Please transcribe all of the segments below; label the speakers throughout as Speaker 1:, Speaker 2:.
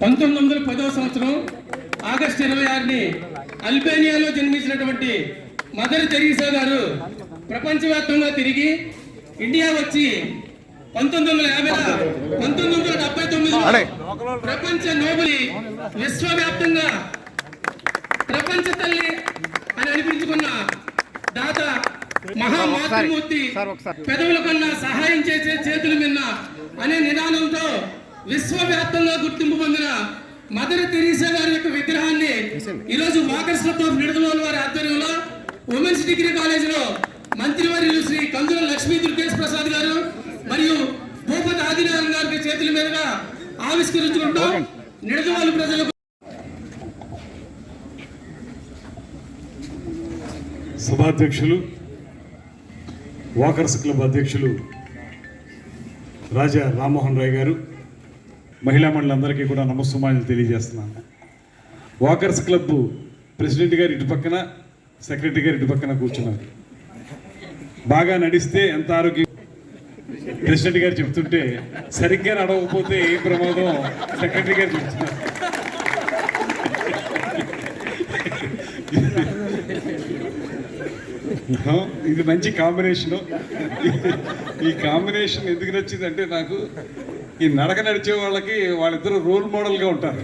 Speaker 1: పంతొమ్మిది వందల పదవ సంవత్సరం ఆగస్టు ఇరవై ఆరుని అల్బేనియాలో జన్మించినటువంటి మదర్ తెరీసా గారు ప్రపంచవ్యాప్తంగా తిరిగి ఇండియా వచ్చి పంతొమ్మిది వందల యాభై పంతొమ్మిది వందల డెబ్బై తొమ్మిదిలో ప్రపంచ నోబెల్ విశ్వవ్యాప్తంగా ప్రపంచ తల్లి అని అనిపించుకున్న దాత మహామాతృమూర్తి పెదవుల కన్నా సహాయం చేసే చేతుల మిన్న అనే నినాదంతో విశ్వవ్యాప్తంగా గుర్తింపు పొందిన మదర్ తెరీసా గారి యొక్క విగ్రహాన్ని ఈరోజు వాకర్స్ క్లబ్ ఆఫ్ నిడదవోలు వారి ఆధ్వర్యంలో ఉమెన్స్ డిగ్రీ కాలేజీలో మంత్రివర్యులు శ్రీ కందుల లక్ష్మీ దుర్గేష్ ప్రసాద్ గారు మరియు భూపతి ఆదినారాయణ గారి చేతుల మీదుగా ఆవిష్కరించుకుంటూ నిడదవోలు ప్రజలకు
Speaker 2: సభాధ్యక్షులు వాకర్స్ క్లబ్ అధ్యక్షులు రాజా రామ్మోహన్ రాయ్ గారు మహిళా మండలందరికీ కూడా నమస్సుమాన్యులు తెలియజేస్తున్నాను. వాకర్స్ క్లబ్ ప్రెసిడెంట్ గారు ఇటు పక్కన సెక్రటరీ గారు ఇటు పక్కన కూర్చున్నారు. బాగా నడిస్తే ఎంత ఆరోగ్యం? ప్రెసిడెంట్ గారు చెప్తుంటే సరిగ్గా నడవకపోతే ఏ ప్రమాదం? సెక్రటరీ గారు చెప్తున్నారు. ఇది మంచి కాంబినేషను ఈ కాంబినేషన్ ఎందుకు నచ్చిందంటే నాకు ఈ నడక నడిచే వాళ్ళకి వాళ్ళిద్దరూ రోల్ మోడల్గా ఉంటారు.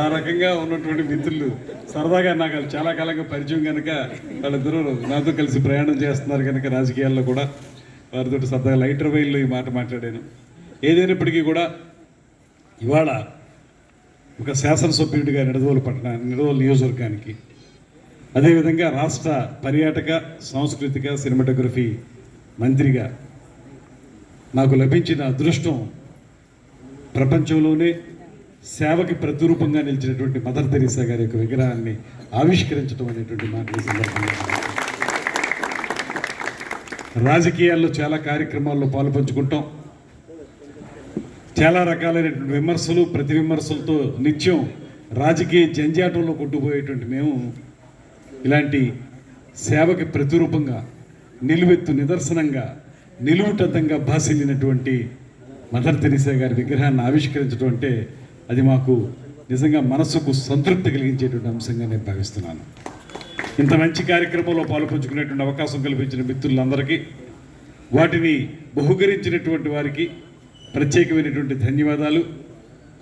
Speaker 2: ఆ రకంగా ఉన్నటువంటి మిత్రులు. సరదాగా నాకు వాళ్ళు చాలా కాలంగా పరిచయం కనుక వాళ్ళిద్దరూ నాతో కలిసి ప్రయాణం చేస్తున్నారు కనుక రాజకీయాల్లో కూడా వారితో సరదాగా లైటర్ వైల్లో ఈ మాట మాట్లాడాను. ఏదైనప్పటికీ కూడా ఇవాళ ఒక శాసనసభ్యుడిగా నిడదవోలు పట్టణ నిడదవోలు నియోజకవర్గానికి అదేవిధంగా రాష్ట్ర పర్యాటక సాంస్కృతిక సినిమాటోగ్రఫీ మంత్రిగా నాకు లభించిన అదృష్టం ప్రపంచంలోనే సేవకి ప్రతిరూపంగా నిలిచినటువంటి మదర్ తెరీసా గారి యొక్క విగ్రహాన్ని ఆవిష్కరించడం అనేటువంటి మాట సందర్భంగా. రాజకీయాల్లో చాలా కార్యక్రమాల్లో పాల్పంచుకుంటాం. చాలా రకాలైనటువంటి విమర్శలు ప్రతి విమర్శలతో నిత్యం రాజకీయ జంజాటంలో కొట్టుపోయేటువంటి మేము ఇలాంటి సేవకి ప్రతిరూపంగా నిలువెత్తు నిదర్శనంగా నిలువుటంతంగా భాసిల్లినటువంటి మదర్ తెరీసా గారి విగ్రహాన్ని ఆవిష్కరించడం అంటే అది మాకు నిజంగా మనసుకు సంతృప్తి కలిగించేటువంటి అంశంగా నేను భావిస్తున్నాను. ఇంత మంచి కార్యక్రమంలో పాల్పంచుకునేటువంటి అవకాశం కల్పించిన మిత్రులందరికీ వాటిని బహుకరించినటువంటి వారికి ప్రత్యేకమైనటువంటి ధన్యవాదాలు.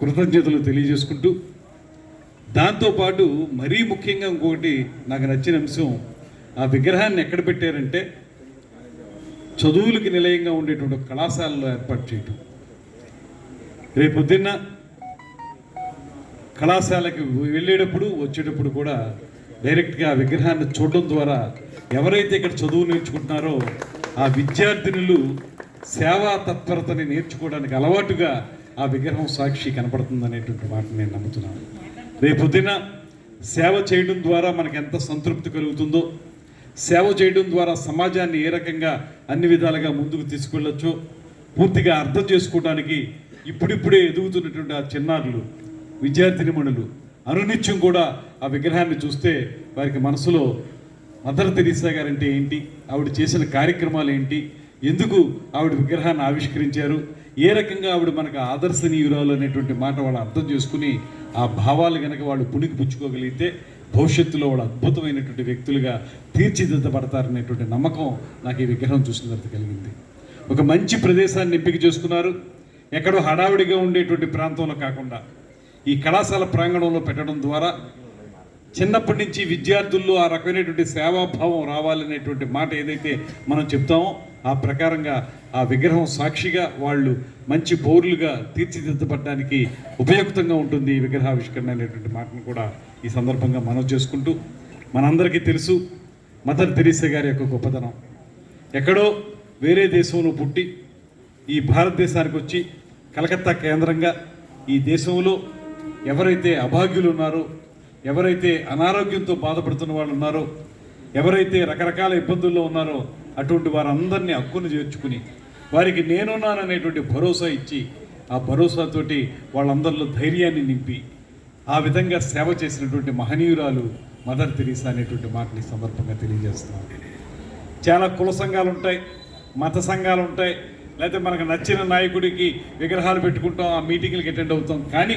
Speaker 2: కృతజ్ఞతలు తెలియజేసుకుంటూ దాంతోపాటు మరీ ముఖ్యంగా ఇంకొకటి నాకు నచ్చిన అంశం ఆ విగ్రహాన్ని ఎక్కడ పెట్టారంటే చదువులకి నిలయంగా ఉండేటువంటి కళాశాలలో ఏర్పాటు చేయటం. రేపొద్దున్న కళాశాలకి వెళ్ళేటప్పుడు వచ్చేటప్పుడు కూడా డైరెక్ట్గా ఆ విగ్రహాన్ని చూడడం ద్వారా ఎవరైతే ఇక్కడ చదువు నేర్చుకుంటున్నారో ఆ విద్యార్థినులు సేవా తత్పరతని నేర్చుకోవడానికి అలవాటుగా ఆ విగ్రహం సాక్షి కనపడుతుంది అనేటువంటి మాటను నేను నమ్ముతున్నాను. రేపొద్దున సేవ చేయడం ద్వారా మనకు ఎంత సంతృప్తి కలుగుతుందో సేవ చేయడం ద్వారా సమాజాన్ని ఏ రకంగా అన్ని విధాలుగా ముందుకు తీసుకెళ్ళొచ్చో పూర్తిగా అర్థం చేసుకోవడానికి ఇప్పుడిప్పుడే ఎదుగుతున్నటువంటి ఆ చిన్నారులు విద్యార్థినిమణులు అనునిత్యం కూడా ఆ విగ్రహాన్ని చూస్తే వారికి మనసులో మదర్ తెరీసా గారంటే ఏంటి ఆవిడ చేసిన కార్యక్రమాలు ఏంటి ఎందుకు ఆవిడ విగ్రహాన్ని ఆవిష్కరించారు ఏ రకంగా ఆవిడ మనకు ఆదర్శనీయురాలు అనేటువంటి మాట వాళ్ళు అర్థం చేసుకుని ఆ భావాలు కనుక వాళ్ళు పుణికి పుచ్చుకోగలిగితే భవిష్యత్తులో వాళ్ళు అద్భుతమైనటువంటి వ్యక్తులుగా తీర్చిదిద్దపడతారనేటువంటి నమ్మకం నాకు ఈ విగ్రహం చూసిన తర్వాత కలిగింది. ఒక మంచి ప్రదేశాన్ని ఎంపిక చేసుకున్నారు. ఎక్కడో హడావిడిగా ఉండేటువంటి ప్రాంతంలో కాకుండా ఈ కళాశాల ప్రాంగణంలో పెట్టడం ద్వారా చిన్నప్పటి నుంచి విద్యార్థుల్లో ఆ రకమైనటువంటి సేవాభావం రావాలనేటువంటి మాట ఏదైతే మనం చెప్తామో ఆ ప్రకారంగా ఆ విగ్రహం సాక్షిగా వాళ్ళు మంచి పౌరులుగా తీర్చిదిద్దపడడానికి ఉపయుక్తంగా ఉంటుంది ఈ విగ్రహావిష్కరణ అనేటువంటి మాటను కూడా ఈ సందర్భంగా మనం చేసుకుంటూ మనందరికీ తెలుసు మదర్ తెరీసా గారి యొక్క గొప్పతనం. ఎక్కడో వేరే దేశంలో పుట్టి ఈ భారతదేశానికి వచ్చి కలకత్తా కేంద్రంగా ఈ దేశంలో ఎవరైతే అభాగ్యులు ఉన్నారో ఎవరైతే అనారోగ్యంతో బాధపడుతున్న వాళ్ళు ఉన్నారో ఎవరైతే రకరకాల ఇబ్బందుల్లో ఉన్నారో అటువంటి వారందరినీ హక్కును చేర్చుకుని వారికి నేనున్నాననేటువంటి భరోసా ఇచ్చి ఆ భరోసాతోటి వాళ్ళందరిలో ధైర్యాన్ని నింపి ఆ విధంగా సేవ చేసినటువంటి మహనీయురాలు మదర్ తెరీసా అనేటువంటి మాటని సందర్భంగా తెలియజేస్తున్నాం చాలా కుల సంఘాలు ఉంటాయి మత సంఘాలు ఉంటాయి లేకపోతే మనకు నచ్చిన నాయకుడికి విగ్రహాలు పెట్టుకుంటాం ఆ మీటింగ్లకి అటెండ్ అవుతాం. కానీ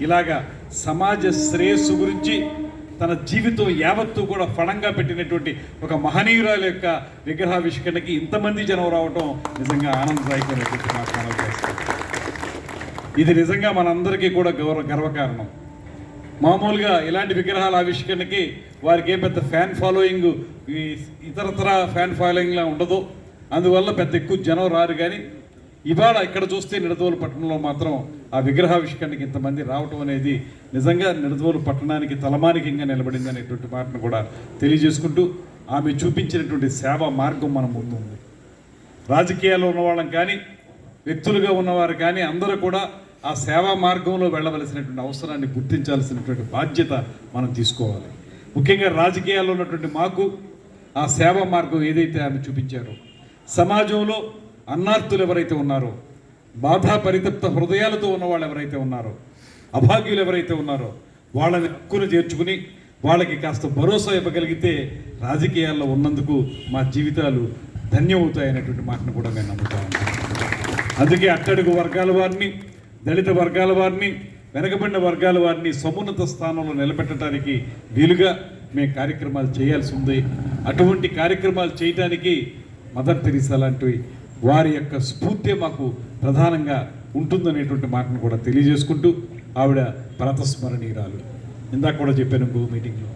Speaker 2: ఇలాగా సమాజ శ్రేయస్సు గురించి తన జీవితం యావత్తు కూడా ఫణంగా పెట్టినటువంటి ఒక మహనీయురాల యొక్క విగ్రహావిష్కరణకి ఇంతమంది జనం రావటం నిజంగా ఆనందదాయకమైనటువంటి మాకు ఇది నిజంగా మనందరికీ కూడా గౌరవ గర్వకారణం. మామూలుగా ఇలాంటి విగ్రహాల ఆవిష్కరణకి వారికి ఏ పెద్ద ఫ్యాన్ ఫాలోయింగ్ ఈ ఇతరతర ఫ్యాన్ ఫాలోయింగ్లా ఉండదు. అందువల్ల పెద్ద ఎక్కువ జనం రారు కానీ ఇవాళ ఇక్కడ చూస్తే నిడదవోలు పట్టణంలో మాత్రం ఆ విగ్రహావిష్కరణకి ఇంతమంది రావటం అనేది నిజంగా నిడదవోలు పట్టణానికి తలమానికంగా నిలబడింది అనేటువంటి మాటను కూడా తెలియజేసుకుంటూ ఆమె చూపించినటువంటి సేవా మార్గం మన ముందు ఉంది రాజకీయాల్లో ఉన్నవాళ్ళం కానీ వ్యక్తులుగా ఉన్నవారు కానీ అందరూ కూడా ఆ సేవా మార్గంలో వెళ్ళవలసినటువంటి అవసరాన్ని గుర్తించాల్సినటువంటి బాధ్యత మనం తీసుకోవాలి. ముఖ్యంగా రాజకీయాల్లో ఉన్నటువంటి మాకు ఆ సేవా మార్గం ఏదైతే ఆమె చూపించారో సమాజంలో అన్నార్థులు ఎవరైతే ఉన్నారో బాధా పరితప్త హృదయాలతో ఉన్న వాళ్ళు ఎవరైతే ఉన్నారో అభాగ్యులు ఎవరైతే ఉన్నారో వాళ్ళని హక్కును చేర్చుకుని వాళ్ళకి కాస్త భరోసా ఇవ్వగలిగితే రాజకీయాల్లో ఉన్నందుకు మా జీవితాలు ధన్యమవుతాయనేటువంటి మాటను కూడా నేను నమ్ముతా అందుకే అట్టడుగు వర్గాల వారిని దళిత వర్గాల వారిని వెనకబడిన వర్గాల వారిని సమున్నత స్థానంలో నిలబెట్టడానికి వీలుగా మేము కార్యక్రమాలు చేయాల్సి ఉంది. అటువంటి కార్యక్రమాలు చేయటానికి మదర్ తెరీసా లాంటివి వారి యొక్క స్ఫూర్తి మాకు ప్రధానంగా ఉంటుందనేటువంటి మాటను కూడా తెలియజేసుకుంటూ ఆవిడ ప్రాతస్మరణీయురాలు. ఇందాక కూడా చెప్పాను ఇంకో మీటింగ్లో.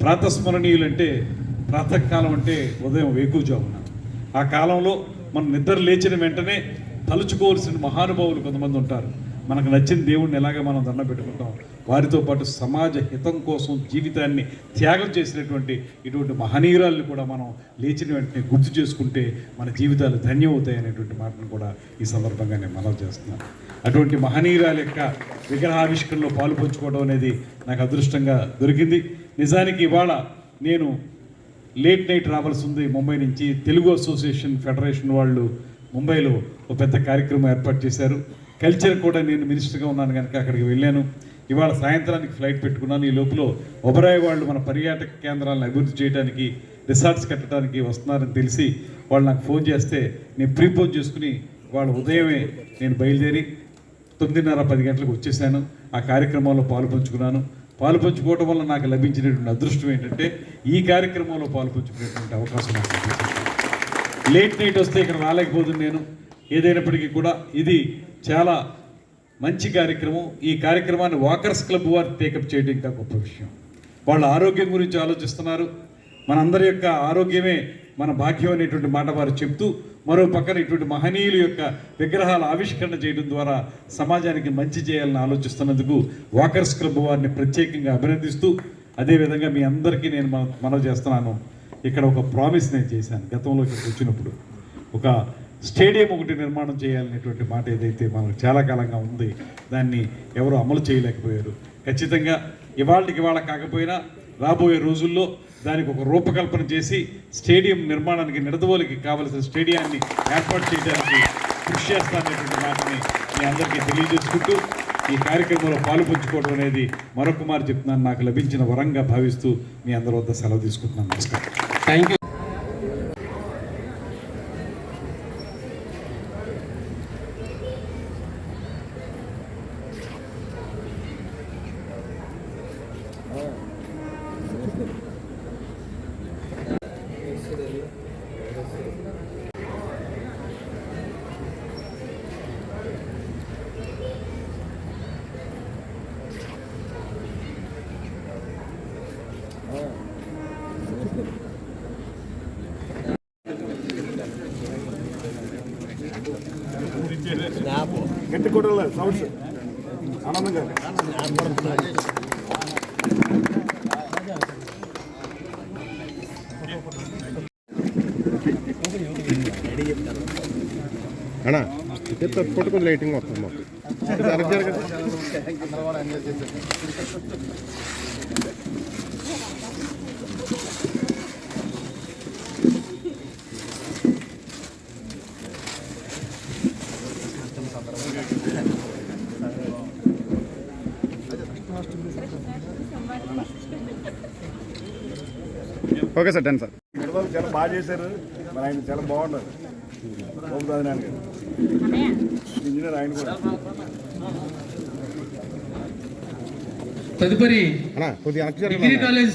Speaker 2: ప్రాతస్మరణీయులు అంటే ప్రాతకాలం అంటే ఉదయం వేకుజామున ఆ కాలంలో మనం నిద్ర లేచిన వెంటనే తలుచుకోవాల్సిన మహానుభావులు కొంతమంది ఉంటారు. మనకు నచ్చిన దేవుడిని ఎలాగ మనం దండం పెట్టుకుంటాం? వారితో పాటు సమాజ హితం కోసం జీవితాన్ని త్యాగం చేసినటువంటి ఇటువంటి మహనీయురాల్ని కూడా మనం లేచిన వెంటనే గుర్తు చేసుకుంటే మన జీవితాలు ధన్యమవుతాయి అనేటువంటి మాటను కూడా ఈ సందర్భంగా నేను మనవి చేస్తున్నాను. అటువంటి మహనీయురాల యొక్క విగ్రహావిష్కరణలో పాలు పంచుకోవడం అనేది నాకు అదృష్టంగా దొరికింది. నిజానికి ఇవాళ నేను లేట్ నైట్ రావాల్సి ఉంది ముంబై నుంచి తెలుగు అసోసియేషన్ ఫెడరేషన్ వాళ్ళు ముంబైలో ఒక పెద్ద కార్యక్రమం ఏర్పాటు చేశారు. కల్చర్ కూడా నేను మినిస్టర్గా ఉన్నాను కనుక అక్కడికి వెళ్ళాను. ఇవాళ సాయంత్రానికి ఫ్లైట్ పెట్టుకున్నాను. ఈ లోపల ఒబరాయ్ వాళ్ళు మన పర్యాటక కేంద్రాలను అభివృద్ధి చేయడానికి రిసార్ట్స్ కట్టడానికి వస్తున్నారని తెలిసి వాళ్ళు నాకు ఫోన్ చేస్తే నేను ప్రీపోజ్ చేసుకుని వాళ్ళ ఉదయమే నేను బయలుదేరి తొమ్మిదిన్నర పది గంటలకు వచ్చేసాను. ఆ కార్యక్రమంలో పాల్పంచుకున్నాను పంచుకున్నాను. వల్ల నాకు లభించినటువంటి అదృష్టం ఏంటంటే ఈ కార్యక్రమంలో పాల్పంచుకునేటువంటి అవకాశం నాకు లేట్ నైట్ వస్తే ఇక్కడ రాలేకపోతుంది నేను. ఏదైనప్పటికీ కూడా ఇది చాలా మంచి కార్యక్రమం. ఈ కార్యక్రమాన్ని వాకర్స్ క్లబ్ వారు టేకప్ చేయడం ఇంకా గొప్ప విషయం. వాళ్ళ ఆరోగ్యం గురించి ఆలోచిస్తున్నారు. మనందరి యొక్క ఆరోగ్యమే మన భాగ్యం అనేటువంటి మాట వారు చెప్తూ మరో పక్కన ఇటువంటి మహనీయుల యొక్క విగ్రహాల ఆవిష్కరణ చేయడం ద్వారా సమాజానికి మంచి చేయాలని ఆలోచిస్తున్నందుకు వాకర్స్ క్లబ్ వారిని ప్రత్యేకంగా అభినందిస్తూ అదేవిధంగా మీ అందరికీ నేను మన మనవి చేస్తున్నాను. ఇక్కడ ఒక ప్రామిస్ నేను చేశాను గతంలో ఇక్కడికి వచ్చినప్పుడు. ఒక స్టేడియం ఒకటి నిర్మాణం చేయాలనేటువంటి మాట ఏదైతే మనకు చాలా కాలంగా ఉంది దాన్ని ఎవరు అమలు చేయలేకపోయారు. ఖచ్చితంగా ఇవాళకి ఇవాళ కాకపోయినా రాబోయే రోజుల్లో దానికి ఒక రూపకల్పన చేసి స్టేడియం నిర్మాణానికి నిడదవోలికి కావలసిన స్టేడియాన్ని ఏర్పాటు చేయడానికి కృషి చేస్తాననేటువంటి మాటని మీ అందరికీ తెలియజేసుకుంటూ ఈ కార్యక్రమంలో పాలుపంచుకోవడం అనేది మరొకమారు చెప్తున్నాను. నాకు లభించిన వరంగా భావిస్తూ మీ అందరి వద్ద సెలవు తీసుకుంటున్నాను. నమస్కారం.
Speaker 1: థ్యాంక్
Speaker 3: గట్టి కొట్టాలి సౌండ్స్ ఆనందంగా
Speaker 4: అన్నా చెప్తా లైటింగ్ వస్తుంది మాకు. Okay sir ten sir.
Speaker 3: చాలా బాగా చేశారు. మరి ఆయన చాలా బాగున్నారు.
Speaker 1: తదుపరి డిగ్రీ కాలేజ్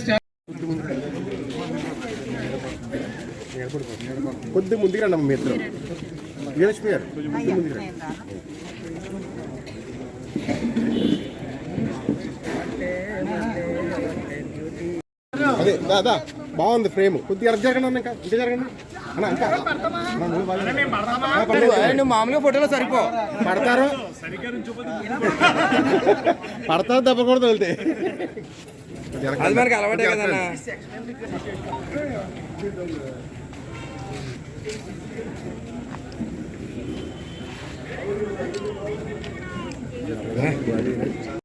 Speaker 4: కొద్ది ముందుకు రండి మీ ఇద్దరు. వీరలక్ష్మి గారు కొద్ది ముందుకు రండి అదే దాదా బాగుంది ఫ్రేమ్. కొద్దిగా జరగండి అన్న ఇంకా ఇంకా జరగండి నువ్వు.
Speaker 5: మామూలుగా ఫోటోలో సరిపో.
Speaker 4: పడతారు. పడతారు దెబ్బ కూడా తగిలితే
Speaker 5: అది మనకి అలవాటే కదన్నా.